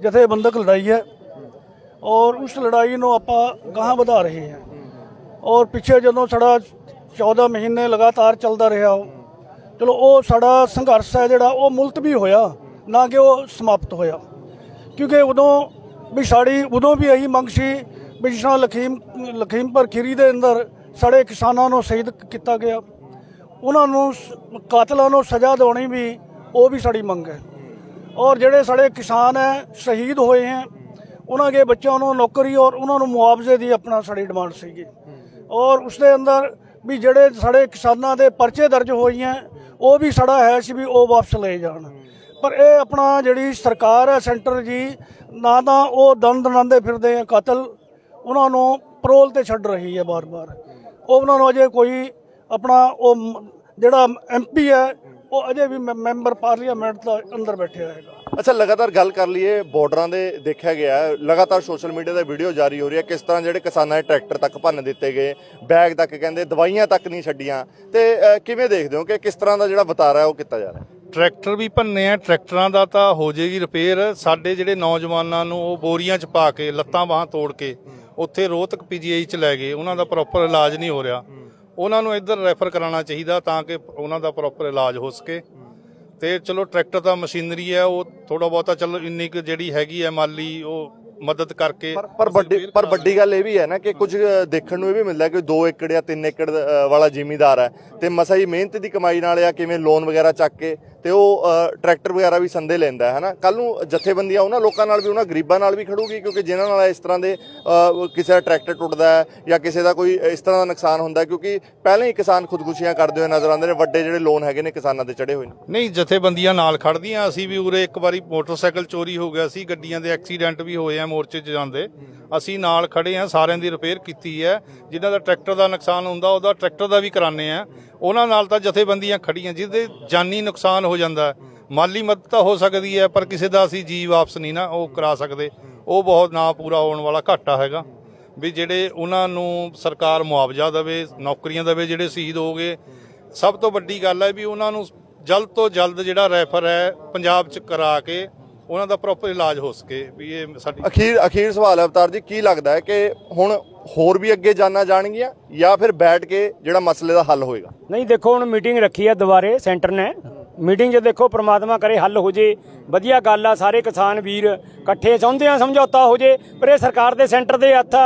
Speaker 5: ਜਥੇਬੰਦਕ ਲੜਾਈ ਹੈ ਔਰ ਉਸ ਲੜਾਈ ਨੂੰ ਆਪਾਂ ਗਾਹਾਂ ਵਧਾ ਰਹੇ ਹਾਂ। ਔਰ ਪਿੱਛੇ ਜਦੋਂ ਸਾਡਾ 14 ਮਹੀਨੇ ਲਗਾਤਾਰ ਚੱਲਦਾ ਰਿਹਾ ਉਹ, ਚਲੋ ਉਹ ਸਾਡਾ ਸੰਘਰਸ਼ ਹੈ ਜਿਹੜਾ, ਉਹ ਮੁਲਤਵੀ ਹੋਇਆ, ਨਾ ਕਿ ਉਹ ਸਮਾਪਤ ਹੋਇਆ। ਕਿਉਂਕਿ ਉਦੋਂ ਵੀ ਸਾਡੀ ਉਦੋਂ ਵੀ ਇਹੀ ਮੰਗ ਸੀ ਵੀ ਜਿਸ ਤਰ੍ਹਾਂ ਲਖੀਮ, ਲਖੀਮਪੁਰ ਖੀਰੀ ਦੇ ਅੰਦਰ ਸਾਡੇ ਕਿਸਾਨਾਂ ਨੂੰ ਸ਼ਹੀਦ ਕੀਤਾ ਗਿਆ। ਉਹਨਾਂ ਨੂੰ ਸ- ਕਾਤਲਾਂ ਨੂੰ ਸਜ਼ਾ ਦਿਵਾਉਣੀ ਵੀ ਉਹ ਵੀ ਸਾਡੀ ਮੰਗ ਹੈ। ਔਰ ਜਿਹੜੇ ਸਾਡੇ ਕਿਸਾਨ ਹੈ, ਸ਼ਹੀਦ ਹੋਏ ਹੈ, ਉਹਨਾਂ ਦੇ ਬੱਚਿਆਂ ਨੂੰ ਨੌਕਰੀ ਔਰ ਉਹਨਾਂ ਨੂੰ ਮੁਆਵਜ਼ੇ ਦੀ ਆਪਣਾ ਸਾਡੀ ਡਿਮਾਂਡ ਸੀਗੀ। ਔਰ ਉਸ ਦੇ ਅੰਦਰ ਵੀ ਜਿਹੜੇ ਸਾਡੇ ਕਿਸਾਨਾਂ ਦੇ ਪਰਚੇ ਦਰਜ ਹੋਈਆਂ ਉਹ ਵੀ ਸਾਡਾ ਹੈ ਸੀ ਵੀ ਉਹ ਵਾਪਸ ਲਏ ਜਾਣ। ਪਰ ਇਹ ਆਪਣਾ ਜਿਹੜੀ ਸਰਕਾਰ ਹੈ, ਸੈਂਟਰ ਜੀ ਨਾ ਤਾਂ ਉਹ ਦੰਦ ਦੰਦੇ ਫਿਰਦੇ ਆ ਕਾਤਲ, ਉਹਨਾਂ ਨੂੰ ਪਰੋਲ ਤੇ ਛੱਡ ਰਹੀ ਹੈ ਬਾਰ-ਬਾਰ। ਉਹਨਾਂ ਨੂੰ ਅਜੇ ਕੋਈ ਆਪਣਾ ਉਹ ਮ- ਜਿਹੜਾ ਐਮਪੀ ਹੈ, ਉਹ ਅਜੇ ਵੀ ਮੈ- ਮੈਂਬਰ ਪਾਰਲੀਮੈਂਟ ਦਾ ਅੰਦਰ ਬੈਠਿਆ ਹੈਗਾ।
Speaker 3: ਅੱਛਾ ਲਗਾਤਾਰ ਗੱਲ ਕਰ ਲਈਏ ਬਾਰਡਰਾਂ ਦੇ ਦੇਖਿਆ ਗਿਆ ਲਗਾਤਾਰ ਸੋਸ਼ਲ ਮੀਡੀਆ ਤੇ ਵੀਡੀਓ ਜਾਰੀ ਹੋ ਰਹੀ ਹੈ ਕਿਸ ਤਰ੍ਹਾਂ ਜਿਹੜੇ ਕਿਸਾਨਾਂ ਦੇ ਟਰੈਕਟਰ ਤੱਕ ਭੰਨ ਦਿੱਤੇ ਗਏ ਬੈਗ ਤੱਕ ਕਹਿੰਦੇ ਦਵਾਈਆਂ ਤੱਕ ਨਹੀਂ ਛੱਡੀਆਂ ਤੇ ਕਿਵੇਂ ਦੇਖਦੇ ਹੋ ਕਿ ਕਿਸ ਤਰ੍ਹਾਂ ਦਾ ਜਿਹੜਾ ਵਤਾਰਾ ਹੈ ਉਹ ਕੀਤਾ ਜਾ ਰਿਹਾ
Speaker 6: ਟਰੈਕਟਰ ਵੀ ਭੰਨੇ ਆ ਟਰੈਕਟਰਾਂ ਦਾ ਤਾਂ ਹੋ ਜੇਗੀ ਰਿਪੇਅਰ ਸਾਡੇ ਜਿਹੜੇ ਨੌਜਵਾਨਾਂ ਨੂੰ ਉਹ ਬੋਰੀਆਂ 'ਚ ਪਾ ਕੇ ਲੱਤਾਂ ਬਾਹਾਂ ਤੋੜ ਕੇ ਉੱਥੇ ਰੋਹਤਕ ਪੀਜੀਆਈ 'ਚ ਲੈ ਗਏ ਉਹਨਾਂ ਦਾ ਪ੍ਰੋਪਰ ਇਲਾਜ ਨਹੀਂ ਹੋ ਰਿਹਾ। ਉਹਨਾਂ ਨੂੰ ਇੱਧਰ ਰੈਫਰ ਕਰਾਉਣਾ ਚਾਹੀਦਾ ਤਾਂ ਕਿ ਉਹਨਾਂ ਦਾ ਪ੍ਰੋਪਰ ਇਲਾਜ ਹੋ ਸਕੇ। ਤੇ ਚਲੋ ਟਰੈਕਟਰ ਤਾਂ ਮਸ਼ੀਨਰੀ ਹੈ ਉਹ ਥੋੜਾ ਬਹੁਤਾ ਚਲੋ ਇੰਨੀ ਕੁ ਜਿਹੜੀ ਹੈਗੀ ਹੈ ਮਾਲੀ ਉਹ ਮਦਦ ਕਰਕੇ
Speaker 3: ਪਰ ਪਰ ਵੱਡੀ ਪਰ ਵੱਡੀ ਗੱਲ ਇਹ ਵੀ ਹੈ ਨਾ ਕਿ ਕੁਝ ਦੇਖਣ ਨੂੰ ਇਹ ਵੀ ਮਿਲਦਾ ਕਿ 2 ਏਕੜ ਜਾਂ 3 ਏਕੜ ਵਾਲਾ ਜ਼ਿਮੀਦਾਰ ਹੈ। ਤੇ ਮਸਾ ਹੀ ਮਿਹਨਤ ਦੀ ਕਮਾਈ ਨਾਲ ਆ ਕਿਵੇਂ ਲੋਨ ਵਗੈਰਾ ਚੱਕ ਕੇ ਤੇ ਉਹ ਟਰੈਕਟਰ ਵਗੈਰਾ ਵੀ ਸੰਦੇ ਲੈਂਦਾ ਹੈ ਨਾ ਕੱਲ ਨੂੰ ਜਥੇਬੰਦੀਆਂ ਉਹਨਾਂ ਲੋਕਾਂ ਨਾਲ ਵੀ, ਉਹਨਾਂ ਗਰੀਬਾਂ ਨਾਲ ਵੀ ਖੜੂਗੀ, ਕਿਉਂਕਿ ਜਿਨ੍ਹਾਂ ਨਾਲ ਇਸ ਤਰ੍ਹਾਂ ਦੇ ਕਿਸੇ ਦਾ ਟਰੈਕਟਰ ਟੁੱਟਦਾ ਹੈ ਜਾਂ ਕਿਸੇ ਦਾ ਕੋਈ ਇਸ ਤਰ੍ਹਾਂ ਦਾ ਨੁਕਸਾਨ ਹੁੰਦਾ ਕਿਉਂਕਿ ਪਹਿਲਾਂ ਹੀ ਕਿਸਾਨ ਖੁਦਕੁਸ਼ੀਆਂ ਕਰਦੇ ਹੋਏ ਨਜ਼ਰ ਆਉਂਦੇ ਨੇ, ਵੱਡੇ ਜਿਹੜੇ ਲੋਨ ਹੈਗੇ ਨੇ ਕਿਸਾਨਾਂ ਦੇ ਚੜੇ ਹੋਏ ਨੇ।
Speaker 6: ਨਹੀਂ, ਜਥੇਬੰਦੀਆਂ ਨਾਲ ਖੜਦੀਆਂ, ਅਸੀਂ ਵੀ ਉਰੇ ਇੱਕ ਵਾਰੀ ਮੋਟਰਸਾਈਕਲ ਚੋਰੀ ਹੋ ਗਿਆ ਸੀ, ਗੱਡੀਆਂ ਦੇ ਐਕਸੀਡੈਂਟ ਵੀ ਹੋਏ ਆ ਮੋਰਚੇ 'ਚ ਜਾਂਦੇ। ਅਸੀਂ ਨਾਲ ਖੜੇ ਆ, ਸਾਰਿਆਂ ਦੀ ਰਿਪੇਅਰ ਕੀਤੀ ਹੈ। ਜਿਨ੍ਹਾਂ ਦਾ ਟਰੈਕਟਰ ਦਾ ਨੁਕਸਾਨ ਹੁੰਦਾ, ਉਹਦਾ ਟਰੈਕਟਰ ਦਾ ਵੀ ਕਰਾਣੇ ਆ। ਉਹਨਾਂ ਨਾਲ ਤਾਂ ਜਥੇਬੰਦੀਆਂ ਖੜੀਆਂ ਜਿਹਦੇ ਜਾਨੀ ਨੁਕਸਾਨ ਹੋ ਜਾਂਦਾ ਹੈ। ਮਾਲੀ ਮਦਦ ਤਾਂ ਹੋ ਸਕਦੀ ਹੈ ਪਰ ਕਿਸੇ ਦਾ ਅਸੀਂ ਜੀ ਵਾਪਸ ਨਹੀਂ ਨਾ ਉਹ ਕਰਾ ਸਕਦੇ। ਉਹ ਬਹੁਤ ਨਾ ਪੂਰਾ ਹੋਣ ਵਾਲਾ ਘਾਟਾ ਹੈਗਾ। ਵੀ ਜਿਹੜੇ ਉਹਨਾਂ ਨੂੰ ਸਰਕਾਰ ਮੁਆਵਜ਼ਾ ਦੇਵੇ ਨੌਕਰੀਆਂ ਦੇਵੇ ਜਿਹੜੇ ਸ਼ਹੀਦ ਹੋ ਗਏ ਸਭ ਤੋਂ ਵੱਡੀ ਗੱਲ ਹੈ ਵੀ ਉਹਨਾਂ ਨੂੰ ਜਲਦ ਤੋਂ ਜਲਦ ਜਿਹੜਾ ਰੈਫਰ ਹੈ ਪੰਜਾਬ ਚ ਕਰਾ ਕੇ ਉਹਨਾਂ ਦਾ ਪ੍ਰੋਪਰ ਇਲਾਜ ਹੋ ਸਕੇ ਵੀ ਇਹ ਸਾਡੀ
Speaker 3: ਅਖੀਰ ਅਖੀਰ ਸਵਾਲ ਹੈ ਅਵਤਾਰ ਜੀ ਕੀ ਲੱਗਦਾ ਹੈ ਕਿ ਹੁਣ ਹੋਰ ਵੀ ਅੱਗੇ ਜਾਣਾ ਜਾਣਗੀਆਂ ਜਾਂ ਫਿਰ ਬੈਠ ਕੇ ਜਿਹੜਾ ਮਸਲੇ ਦਾ ਹੱਲ ਹੋਏਗਾ?
Speaker 2: ਨਹੀਂ ਦੇਖੋ ਹੁਣ ਮੀਟਿੰਗ ਰੱਖੀ ਆ ਦੁਬਾਰੇ ਸੈਂਟਰ ਨੇ। ਮੀਟਿੰਗ 'ਚ ਦੇਖੋ ਪ੍ਰਮਾਤਮਾ ਕਰੇ ਹੱਲ ਹੋ ਜੇ, ਵਧੀਆ ਗੱਲ ਆ, ਸਾਰੇ ਕਿਸਾਨ ਵੀਰ ਇਕੱਠੇ ਚਾਹੁੰਦੇ ਆ, ਸਮਝੌਤਾ ਹੋ ਜੇ, ਪਰ ਇਹ ਸਰਕਾਰ ਦੇ ਸੈਂਟਰ ਦੇ ਹੱਥ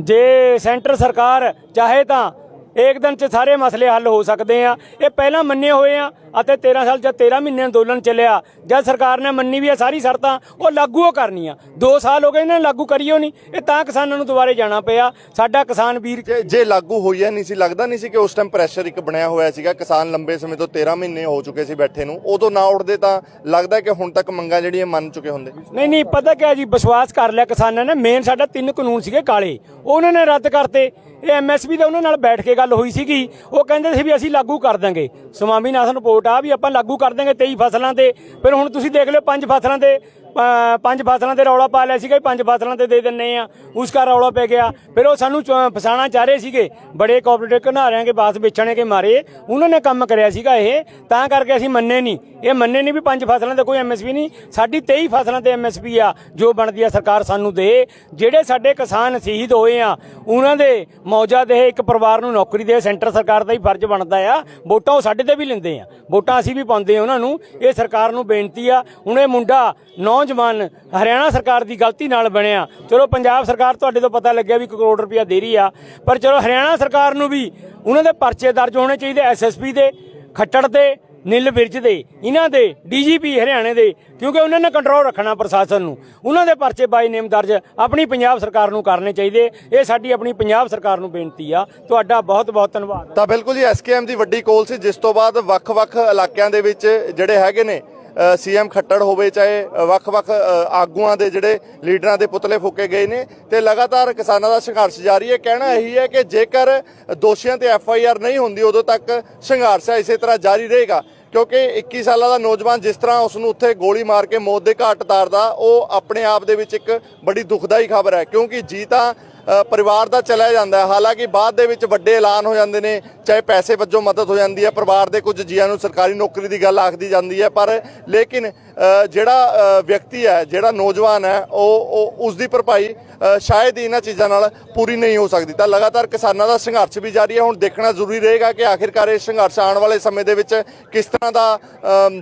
Speaker 2: ਜੇ ਸੈਂਟਰ ਸਰਕਾਰ ਚਾਹੇ ਤਾਂ ਇੱਕ ਦਿਨ 'ਚ ਸਾਰੇ ਮਸਲੇ ਹੱਲ ਹੋ ਸਕਦੇ ਆ। ਇਹ ਪਹਿਲਾਂ ਮੰਨੇ ਹੋਏ ਆ ਅਤੇ 13 ਸਾਲ ਜਦ 13 ਮਹੀਨੇ ਅੰਦੋਲਨ ਚੱਲਿਆ। ਜਦ ਸਰਕਾਰ ਨੇ ਮੰਨੀ ਵੀ ਆ ਸਾਰੀ ਸ਼ਰਤਾਂ ਉਹ ਲਾਗੂ ਉਹ ਕਰਨੀਆਂ। 2 ਸਾਲ ਹੋ ਗਏ ਇਹਨਾਂ ਨੇ ਲਾਗੂ ਕਰੀਓ ਨਹੀਂ। ਇਹ ਤਾਂ ਕਿਸਾਨਾਂ ਨੂੰ ਦੁਬਾਰੇ ਜਾਣਾ ਪਿਆ। ਸਾਡਾ ਕਿਸਾਨ ਵੀਰ
Speaker 3: ਜੇ ਜੇ ਲਾਗੂ ਹੋਈ ਹੈ ਨਹੀਂ ਸੀ ਲੱਗਦਾ ਨਹੀਂ ਸੀ ਕਿ ਉਸ ਟਾਈਮ ਪ੍ਰੈਸ਼ਰ ਇੱਕ ਬਣਿਆ ਹੋਇਆ ਸੀਗਾ। ਕਿਸਾਨ ਲੰਬੇ ਸਮੇਂ ਤੋਂ 13 ਮਹੀਨੇ ਹੋ ਚੁੱਕੇ ਸੀ ਬੈਠੇ ਨੂੰ। ਉਦੋਂ ਨਾ ਉੱਠਦੇ ਤਾਂ ਲੱਗਦਾ ਕਿ ਹੁਣ ਤੱਕ ਮੰਗਾਂ ਜਿਹੜੀਆਂ ਮੰਨ ਚੁੱਕੇ ਹੁੰਦੇ।
Speaker 2: ਨਹੀਂ ਨਹੀਂ ਪਤਾ ਕਿਆ ਜੀ? ਵਿਸ਼ਵਾਸ ਕਰ ਲਿਆ ਕਿਸਾਨਾਂ ਨੇ। ਮੇਨ ਸਾਡਾ ਤਿੰਨ ਕਾਨੂੰਨ ਸੀਗੇ ਕਾਲੇ। ਉਹ ਉਹਨਾਂ ਨੇ ਰੱਦ ਕਰਤੇ। ਇਹ ਐਮਐਸਪੀ ਦਾ ਉਹਨਾਂ ਨਾਲ ਬੈਠ ਕੇ ਗੱਲ ਹੋਈ ਸੀਗੀ। ਉਹ ਕਹਿੰਦੇ ਸੀ ਵੀ ਅਸੀਂ ਲਾਗੂ ਕਰ ਦਾਂਗੇ ਸਵਾਮੀਨਾਥਨ ਰਿਪੋਰਟ ਆ ਵੀ ਆਪਾਂ ਲਾਗੂ ਕਰ ਦਾਂਗੇ 23 ਫਸਲਾਂ ਤੇ। ਫਿਰ ਹੁਣ ਤੁਸੀਂ ਦੇਖ ਲਿਓ ਪੰਜ ਫਸਲਾਂ ਤੇ ਪ- ਪੰਜ ਫਸਲਾਂ ਤੇ ਰੌਲਾ ਪਾ ਲਿਆ ਸੀਗਾ ਵੀ ਪੰਜ ਫਸਲਾਂ ਤੇ ਦੇ ਦਿੰਨੇ ਆ। ਉਸ ਕਰ ਰੌਲਾ ਪੈ ਗਿਆ। ਫਿਰ ਉਹ ਸਾਨੂੰ ਚ- ਫਸਾਉਣਾ ਚਾਹ ਰਹੇ ਸੀਗੇ। ਬੜੇ ਕੋਆਪਰੇਟਿਵ ਘਨਾਰਿਆਂ ਕੇ ਬਾਸ ਵੇਚਣੇ ਕੇ ਮਾਰੇ। ਉਹਨਾਂ ਨੇ ਕੰਮ ਕਰਿਆ ਸੀਗਾ ਇਹ। ਤਾਂ ਕਰਕੇ ਅਸੀਂ ਮੰਨੇ ਨਹੀਂ ਇਹ ਮੰਨੇ ਨਹੀਂ ਵੀ ਪੰਜ ਫਸਲਾਂ ਤੇ ਕੋਈ ਐਮਐਸਪੀ ਨਹੀਂ ਸਾਡੀ 23 ਫਸਲਾਂ ਤੇ ਐਮਐਸਪੀ ਆ, ਜੋ ਬਣਦੀ ਆ ਸਰਕਾਰ ਸਾਨੂੰ ਦੇ। ਜਿਹੜੇ ਸਾਡੇ ਕਿਸਾਨ ਸ਼ਹੀਦ ਹੋਏ ਆ, ਉਹਨਾਂ ਦੇ ਮੌਜਾ ਦੇ ਇੱਕ ਪਰਿਵਾਰ ਨੂੰ ਨੌਕਰੀ ਦੇ, ਸੈਂਟਰ ਸਰਕਾਰ ਦਾ ਹੀ ਫਰਜ਼ ਬਣਦਾ ਆ। ਵੋਟਾਂ ਉਹ ਸਾਡੇ ਤੇ ਵੀ ਲੈਂਦੇ ਆ। ਵੋਟਾਂ ਅਸੀਂ ਵੀ ਪਾਉਂਦੇ ਆ ਉਹਨਾਂ ਨੂੰ। ਇਹ ਸਰਕਾਰ ਨੂੰ ਬੇਨਤੀ ਆ। ਹੁਣ ਇਹ ਮੁੰਡਾ ਨੌਜਵਾਨ ਹਰਿਆਣਾ ਸਰਕਾਰ ਦੀ ਗਲਤੀ ਨਾਲ ਬਣਿਆ। ਚਲੋ, ਪੰਜਾਬ ਸਰਕਾਰ ਤੁਹਾਡੇ ਤੋਂ ਪਤਾ ਲੱਗਿਆ ਵੀ ਕਰੋੜ ਰੁਪਇਆ ਦੇ ਰਹੀ ਆ। ਪਰ ਚਲੋ, ਹਰਿਆਣਾ ਸਰਕਾਰ ਨੂੰ ਵੀ ਉਹਨਾਂ ਦੇ ਪਰਚੇ ਦਰਜ ਹੋਣੇ ਚਾਹੀਦੇ ਐਸਐਸਪੀ ਦੇ, ਖੱਟੜ ਦੇ, ਨੀਲ ਬਿਰਜ ਦੇ, ਇਹਨਾਂ ਦੇ ਡੀਜੀਪੀ ਹਰਿਆਣੇ ਦੇ, ਕਿਉਂਕਿ ਉਹਨਾਂ ਨੇ ਕੰਟਰੋਲ ਰੱਖਣਾ ਪ੍ਰਸ਼ਾਸਨ ਨੂੰ। ਉਹਨਾਂ ਦੇ ਪਰਚੇ ਬਾਈ ਨੇਮ ਦਰਜ, ਆਪਣੀ ਪੰਜਾਬ ਸਰਕਾਰ ਨੂੰ ਕਰਨੇ ਚਾਹੀਦੇ। ਇਹ ਸਾਡੀ ਆਪਣੀ ਪੰਜਾਬ ਸਰਕਾਰ ਨੂੰ ਬੇਨਤੀ ਆ। ਤੁਹਾਡਾ ਬਹੁਤ ਬਹੁਤ ਧੰਨਵਾਦ।
Speaker 3: ਤਾਂ ਬਿਲਕੁਲ ਜੀ ਐਸਕੇਐਮ ਦੀ ਵੱਡੀ ਕੋਲ ਸੀ, ਜਿਸ ਤੋਂ ਬਾਅਦ ਵੱਖ-ਵੱਖ ਇਲਾਕਿਆਂ ਦੇ ਵਿੱਚ ਜਿਹੜੇ ਹੈਗੇ ਨੇ ਸੀਐਮ ਖੱਟੜ ਹੋਵੇ ਚਾਹੇ ਵੱਖ-ਵੱਖ ਆਗੂਆਂ ਦੇ ਜਿਹੜੇ ਲੀਡਰਾਂ ਦੇ ਪੁਤਲੇ ਫੂਕੇ ਗਏ ਨੇ ਤੇ ਲਗਾਤਾਰ ਕਿਸਾਨਾਂ ਦਾ ਸੰਘਰਸ਼ ਜਾਰੀ ਹੈ। ਕਹਿਣਾ ਇਹੀ ਹੈ ਕਿ ਜੇਕਰ ਦੋਸ਼ੀਆਂ ਤੇ ਐਫਆਈਆਰ ਨਹੀਂ ਹੁੰਦੀ, ਉਦੋਂ ਤੱਕ ਸੰਘਰਸ਼ ਹੈ, ਇਸੇ ਤਰ੍ਹਾਂ ਜਾਰੀ ਰਹੇਗਾ। ਕਿਉਂਕਿ 21 ਸਾਲਾਂ ਦਾ ਨੌਜਵਾਨ ਜਿਸ ਤਰ੍ਹਾਂ ਉਸ ਨੂੰ ਉੱਥੇ ਗੋਲੀ ਮਾਰ ਕੇ ਮੌਤ ਦੇ ਘਾਟ ਉਤਾਰਦਾ, ਉਹ ਆਪਣੇ ਆਪ ਦੇ ਵਿੱਚ ਇੱਕ ਬੜੀ ਦੁਖਦਾਈ ਖਬਰ ਹੈ। ਕਿਉਂਕਿ ਜੀ ਤਾਂ ਪਰਿਵਾਰ ਦਾ ਚਲਾ ਜਾਂਦਾ ਹੈ। ਹਾਲਾਂਕਿ ਬਾਅਦ ਦੇ ਵਿੱਚ ਵੱਡੇ ਐਲਾਨ ਹੋ ਜਾਂਦੇ ਨੇ, ਚਾਹੇ ਪੈਸੇ ਵਜੋਂ ਮਦਦ ਹੋ ਜਾਂਦੀ ਹੈ, ਪਰਿਵਾਰ ਦੇ ਕੁਝ ਜੀਆਂ ਨੂੰ ਸਰਕਾਰੀ ਨੌਕਰੀ ਦੀ ਗੱਲ ਆਖਦੀ ਜਾਂਦੀ ਹੈ, ਪਰ ਲੇਕਿਨ ਜਿਹੜਾ ਵਿਅਕਤੀ ਹੈ, ਜਿਹੜਾ ਨੌਜਵਾਨ ਹੈ, ਉਹ ਉਹ ਉਸ ਦੀ ਭਰਪਾਈ ਸ਼ਾਇਦ ਹੀ ਇਹਨਾਂ ਚੀਜ਼ਾਂ ਨਾਲ ਪੂਰੀ ਨਹੀਂ ਹੋ ਸਕਦੀ। ਤਾਂ ਲਗਾਤਾਰ ਕਿਸਾਨਾਂ ਦਾ ਸੰਘਰਸ਼ ਵੀ ਜਾਰੀ ਹੈ। ਹੁਣ ਦੇਖਣਾ ਜ਼ਰੂਰੀ ਰਹੇਗਾ ਕਿ ਆਖਿਰਕਾਰ ਇਹ ਸੰਘਰਸ਼ ਆਉਣ ਵਾਲੇ ਸਮੇਂ ਦੇ ਵਿੱਚ ਕਿਸ ਤਰ੍ਹਾਂ ਦਾ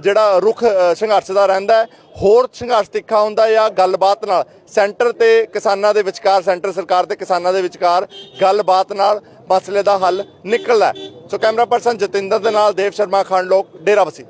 Speaker 3: ਜਿਹੜਾ ਰੁਖ ਸੰਘਰਸ਼ ਦਾ ਰਹਿੰਦਾ ਹੈ। ਹੋਰ ਸੰਘਰਸ਼ ਤਿੱਖਾ ਹੁੰਦਾ ਜਾਂ ਗੱਲਬਾਤ ਨਾਲ, ਸੈਂਟਰ ਤੇ ਕਿਸਾਨਾਂ ਦੇ ਵਿਚਕਾਰ, ਸੈਂਟਰ ਸਰਕਾਰ ਤੇ ਕਿਸਾਨਾਂ ਦੇ ਵਿਚਕਾਰ ਗੱਲਬਾਤ ਨਾਲ ਮਸਲੇ ਦਾ ਹੱਲ ਨਿਕਲਦਾ ਸੋ ਕੈਮਰਾ ਪਰਸਨ ਜਤਿੰਦਰ ਦੇ ਨਾਲ ਦੇਵ ਸ਼ਰਮਾ ਖਾਨ ਲੋਕ, ਡੇਰਾ ਬਸੀ।